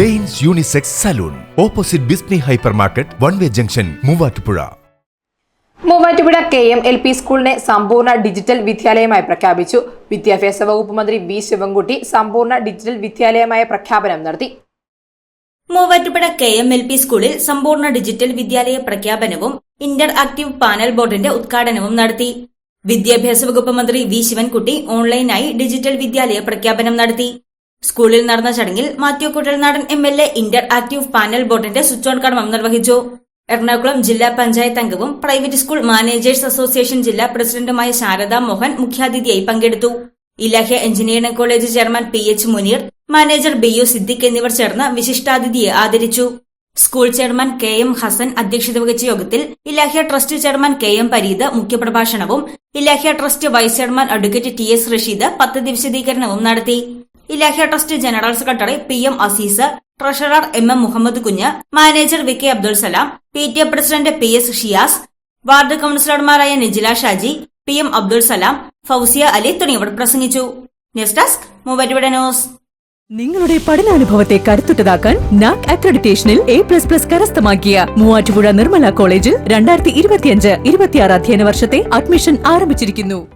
Danes unisex salon. Opposite ബിസ്നി hypermarket one way junction Muvattupuzha. Muvattupuzha K M L P സ്കൂളിനെ സമ്പൂർണ digital വിദ്യാലയമായി പ്രഖ്യാപിച്ചു. വിദ്യാഭ്യാസ വകുപ്പ് മന്ത്രി വി ശിവൻകുട്ടി സമ്പൂർണ ഡിജിറ്റൽ വിദ്യാലയമായ പ്രഖ്യാപനം നടത്തി. Muvattupuzha K M L P സ്കൂളിൽ സമ്പൂർണ ഡിജിറ്റൽ വിദ്യാലയ പ്രഖ്യാപനവും ഇന്റർ ആക്ടീവ് പാനൽ ബോർഡിന്റെ ഉദ്ഘാടനവും നടത്തി. വിദ്യാഭ്യാസ വകുപ്പ് മന്ത്രി വി ശിവൻകുട്ടി ഓൺലൈനായി ഡിജിറ്റൽ വിദ്യാലയ പ്രഖ്യാപനം നടത്തി. സ്കൂളിൽ നടന്ന ചടങ്ങിൽ Mathew Kuzhalnadan M L A interactive panel ബോർഡിന്റെ സ്വിച്ച് ഓൺ കർമ്മം നിർവഹിച്ചു. എറണാകുളം ജില്ലാ പഞ്ചായത്ത് അംഗവും പ്രൈവറ്റ് സ്കൂൾ മാനേജേഴ്സ് അസോസിയേഷൻ ജില്ലാ പ്രസിഡന്റുമായ ശാരദാ മോഹൻ മുഖ്യാതിഥിയായി പങ്കെടുത്തു. Ilahia engineering college chairman P H Muneer manager B U Siddique എന്നിവർ ചേർന്ന് വിശിഷ്ടാതിഥിയെ ആദരിച്ചു. School chairman K M Hassan അധ്യക്ഷത വഹിച്ച യോഗത്തിൽ Ilahia trust chairman K M Pareed മുഖ്യപ്രഭാഷണവും Ilahia trust vice chairman advocate T S Rasheed പദ്ധതി വിശദീകരണവും നടത്തി. Ilahia trust general secretary P M Azeez treasurer M M Muhammad Kunju manager V K Abdul Salam P T A president P S Shiyas ward കൌൺസിലർമാരായ Nijila Shaji P M Abdul Salam Fousiya Ali തുടങ്ങിയവർ പ്രസംഗിച്ചു. News desk news. നിങ്ങളുടെ പഠനാനുഭവത്തെ കരുത്തുറ്റതാക്കാൻ NAAC അക്രഡിറ്റേഷനിൽ A plus plus കരസ്ഥമാക്കിയ മൂവാറ്റുപുഴ നിർമ്മല കോളേജിൽ രണ്ടായിരത്തി ഇരുപത്തിയഞ്ച് ഇരുപത്തിയാറ് അധ്യയന വർഷത്തെ അഡ്മിഷൻ ആരംഭിച്ചിരിക്കുന്നു.